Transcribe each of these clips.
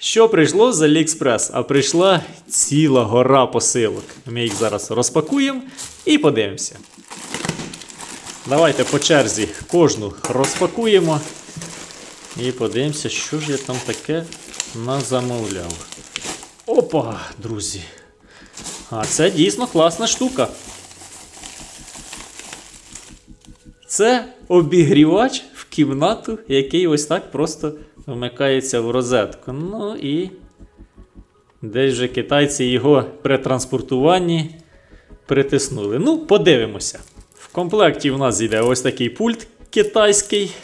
Що прийшло з AliExpress? А прийшла ціла гора посилок. Ми їх зараз розпакуємо і подивимося. Давайте по черзі кожну розпакуємо. І подивимося, що ж я там таке назамовляв. Опа, друзі. А це дійсно класна штука. Це обігрівач в кімнату, який ось так просто вмикається в розетку. Ну і десь же китайці його при транспортуванні притиснули. Ну, подивимося. В комплекті в нас йде ось такий пульт китайський.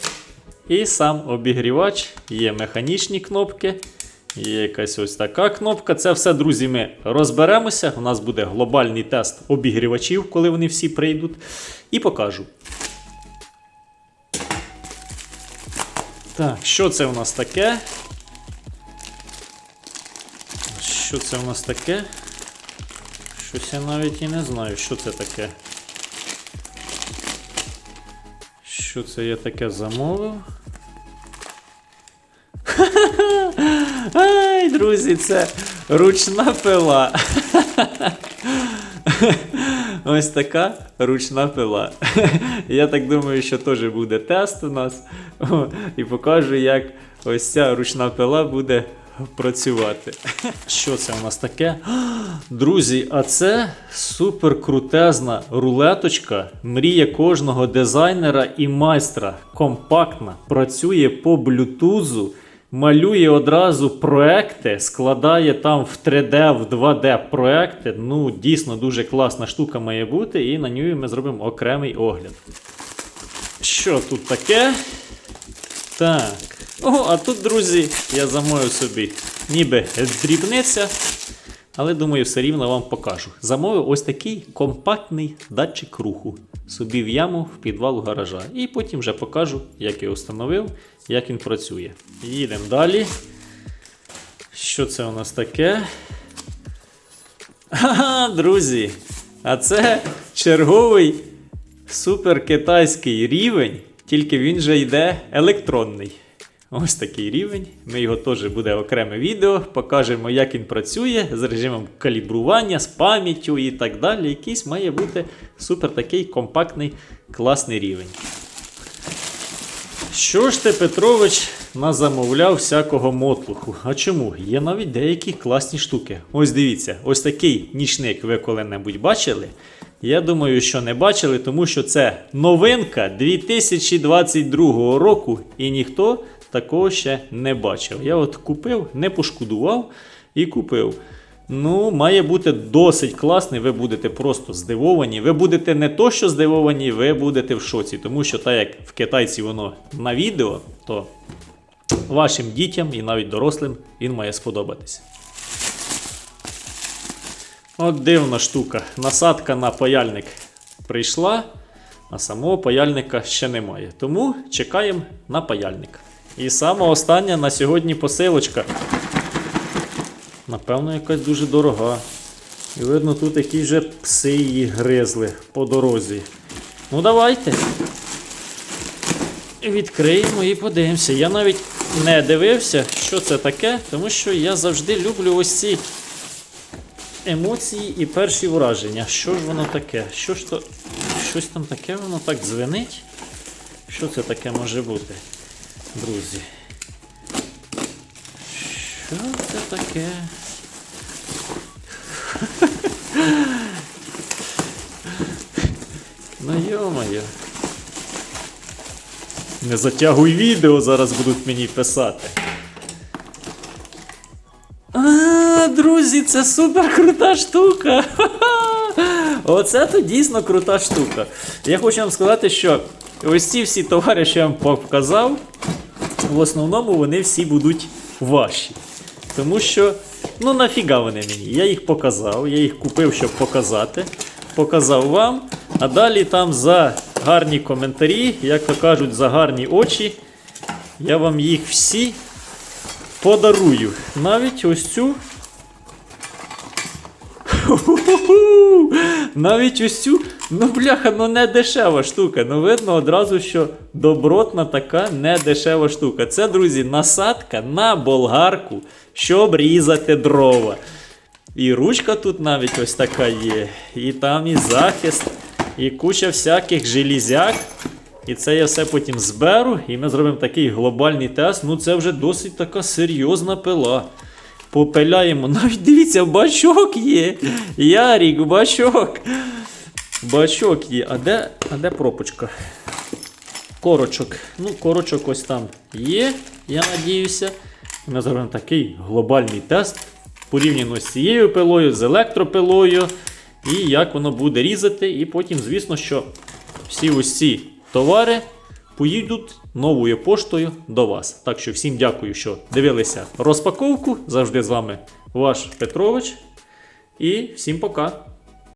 І сам обігрівач, є механічні кнопки, є якась ось така кнопка. Це все, друзі, ми розберемося. У нас буде глобальний тест обігрівачів, коли вони всі прийдуть. І покажу. Так, що це у нас таке? Що це у нас таке? Щось я навіть і не знаю, що це таке. Що це я таке замовив? Ай, друзі, це ручна пила. Ось така ручна пила. Я так думаю, що теж буде тест у нас. І покажу, як ось ця ручна пила буде працювати. Що це у нас таке? Друзі, а це супер крутезна рулеточка. Мрія кожного дизайнера і майстра. Компактна, працює по блютузу. Малює одразу проекти, складає там в 3D, в 2D проекти. Ну, дійсно дуже класна штука має бути, і на нього ми зробимо окремий огляд. Що тут таке? Так. О, а тут, друзі, я замою собі ніби дрібниця, але думаю, все рівно вам покажу. Замовив ось такий компактний датчик руху собі в яму в підвал гаража. І потім вже покажу, як я встановив, як він працює. Їдемо далі. Що це у нас таке? Ага, друзі! А це черговий супер китайський рівень, тільки він же йде електронний. Ось такий рівень. Ми його теж буде окреме відео. Покажемо, як він працює з режимом калібрування, з пам'яттю і так далі. Якийсь має бути супер такий компактний, класний рівень. Що ж ти, Петрович, назамовляв всякого мотлуху? А чому? Є навіть деякі класні штуки. Ось дивіться, ось такий нічник ви коли-небудь бачили. Я думаю, що не бачили, тому що це новинка 2022 року, і ніхто такого ще не бачив. Я от купив, не пошкодував і купив. Ну, має бути досить класний, ви будете просто здивовані. Ви будете не то, що здивовані, ви будете в шоці. Тому що, так як в китайці воно на відео, то вашим дітям і навіть дорослим він має сподобатися. От дивна штука. Насадка на паяльник прийшла, а самого паяльника ще немає. Тому чекаємо на паяльник. І сама остання на сьогодні посилочка. Напевно, якась дуже дорога. І видно, тут якісь вже пси її гризли по дорозі. Ну, давайте. Відкриємо і подивимося. Я навіть не дивився, що це таке, тому що я завжди люблю ось ці емоції і перші враження. Що ж воно таке? Що ж то. Щось там таке, воно так дзвенить. Що це таке може бути, друзі? Що це таке? Ну йо-моє. Не затягуй відео, зараз будуть мені писати. А, друзі, це супер крута штука. Оце то дійсно крута штука. Я хочу вам сказати, що ось ці всі товари, що я вам показав, в основному вони всі будуть ваші. Тому що, ну нафіга вони мені? Я їх показав, я їх купив, щоб показати. Показав вам. А далі там за гарні коментарі, як то кажуть, за гарні очі, я вам їх всі подарую. Навіть ось цю. Навіть ось цю, ну бляха, ну не дешева штука. Ну видно одразу, що добротна така не дешева штука. Це, друзі, насадка на болгарку щоб різати дрова. І ручка тут навіть ось така є. І там і захист, і куча всяких железяк. І це я все потім зберу, і ми зробимо такий глобальний тест. Ну це вже досить така серйозна пила. Попиляємо. Навіть дивіться, бачок є. Ярік, бачок. Бачок є. А де, а де пропочка? Корочок. Ну, корочок ось там є, я надіюся. Ми зробимо такий глобальний тест порівняно з цією пилою, з електропилою, і як воно буде різати. І потім, звісно, що всі ось ці товари поїдуть новою поштою до вас. Так що всім дякую, що дивилися розпаковку. Завжди з вами ваш Петрович. І всім пока.